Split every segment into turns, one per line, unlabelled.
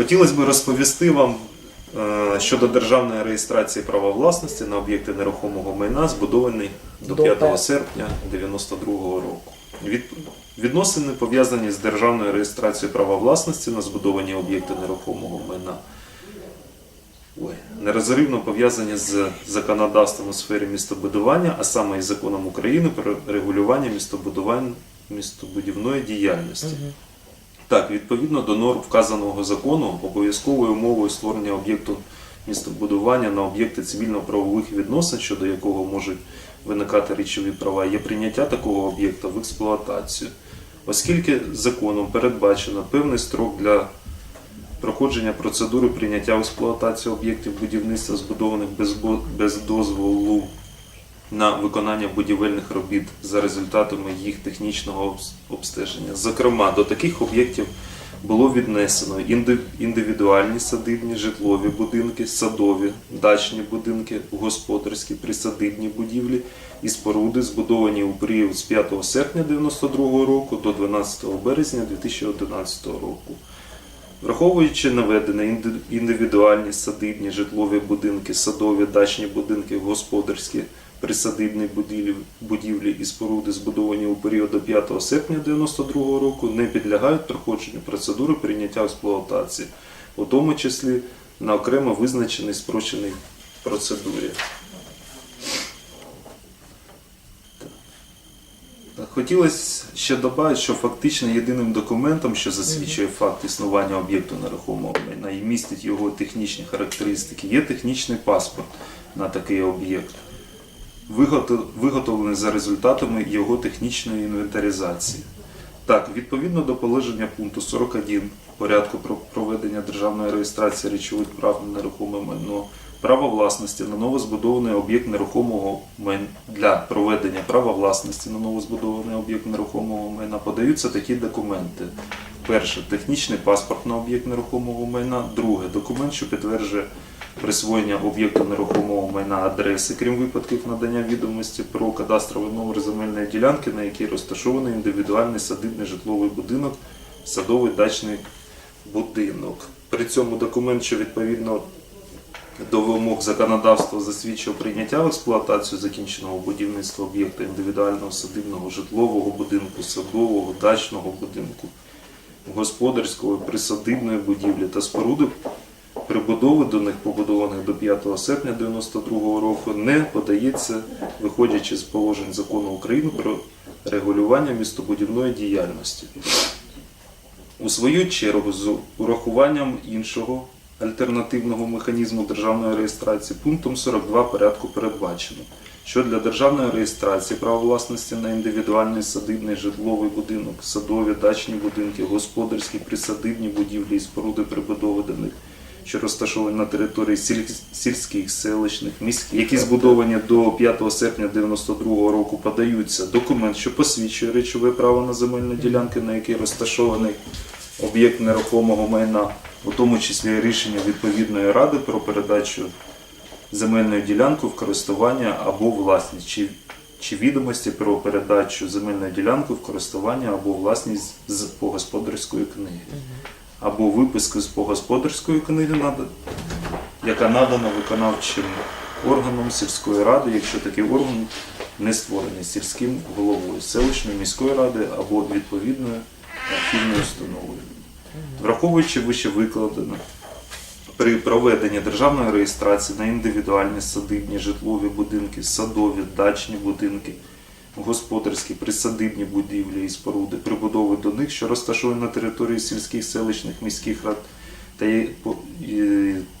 Хотілося б розповісти вам е, щодо державної реєстрації права власності на об'єкти нерухомого майна, збудований до
До
5
пе-
серпня 1992 року. Від, відносини пов'язані з державною реєстрацією права власності на збудовані об'єкти нерухомого майна. Ой, нерозривно пов'язані з законодавством у сфері містобудування, а саме із законом України про регулювання містобудівної діяльності. Так, відповідно до норм вказаного закону, обов'язковою умовою створення об'єкту містобудування на об'єкти цивільно-правових відносин, щодо якого можуть виникати речові права, є прийняття такого об'єкта в експлуатацію. Оскільки законом передбачено певний строк для проходження процедури прийняття в експлуатацію об'єктів будівництва, збудованих без, без дозволу на виконання будівельних робіт за результатами їх технічного обстеження. Зокрема, до таких об'єктів було віднесено індивідуальні садибні житлові будинки, садові, дачні будинки, господарські присадибні будівлі і споруди, збудовані у період з 5 серпня 1992 року до 12 березня 2011 року. Враховуючи наведене індивідуальні садибні житлові будинки, садові дачні будинки, господарські присадибні будівлі, будівлі і споруди, збудовані у період до 5 серпня 1992 року, не підлягають проходженню процедури прийняття експлуатації, у тому числі на окремо визначеній спрощеній процедурі. Хотілося ще додати, що фактично єдиним документом, що засвідчує факт існування об'єкту нерухомого майна і містить його технічні характеристики, є технічний паспорт на такий об'єкт, виготовлений за результатами його технічної інвентаризації. Так, відповідно до положення пункту 41 порядку про проведення державної реєстрації речових прав на нерухоме майно, право власності на новозбудований об'єкт нерухомого майна для проведення права власності на новозбудований об'єкт нерухомого майна подаються такі документи. Перше технічний паспорт на об'єкт нерухомого майна. Друге документ, що підтверджує присвоєння об'єкту нерухомого майна адреси, крім випадків надання відомості про кадастровий номер земельної ділянки, на якій розташований індивідуальний садибний житловий будинок, садовий дачний будинок. При цьому документ, що відповідно до вимог законодавства засвідчив прийняття в експлуатацію закінченого будівництва об'єкта індивідуального садибного житлового будинку, садового, дачного будинку, господарської присадибної будівлі та споруди прибудови до них, побудованих до 5 серпня 1992 року, не подається, виходячи з положень закону України про регулювання містобудівної діяльності. У свою чергу, з урахуванням іншого альтернативного механізму державної реєстрації пунктом 42 порядку передбачено, що для державної реєстрації права власності на індивідуальний садибний житловий будинок, садові дачні будинки, господарські присадибні будівлі і споруди прибудови до них, що розташовані на території сільських, селищних, міських, які збудовані до 5 серпня 1992 року, подаються документ, що посвідчує речове право на земельні ділянки, на якій розташований об'єкт нерухомого майна, у тому числі рішення відповідної ради про передачу земельної ділянки в користування або власність, чи, чи відомості про передачу земельної ділянки в користування або власність з погосподарської книги, або виписку з погосподарської книги, яка надана виконавчим органом сільської ради, якщо такий орган не створений сільським головою селищної міської ради або відповідною архівною установою. Враховуючи вище викладене, при проведенні державної реєстрації на індивідуальні садибні житлові будинки, садові, дачні будинки, господарські, присадибні будівлі і споруди, прибудови до них, що розташовані на території сільських, селищних, міських рад,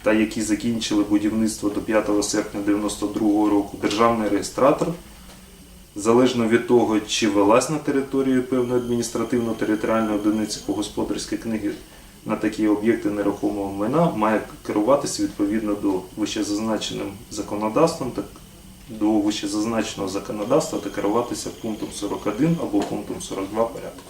та, які закінчили будівництво до 5 серпня 1992 року, державний реєстратор. Залежно від того, чи велась на території певної адміністративно-територіальної одиниці по господарській книги на такі об'єкти нерухомого майна, має керуватися відповідно до вищезазначеним законодавством до вищезазначеного законодавства та керуватися пунктом 41 або пунктом 42 порядку.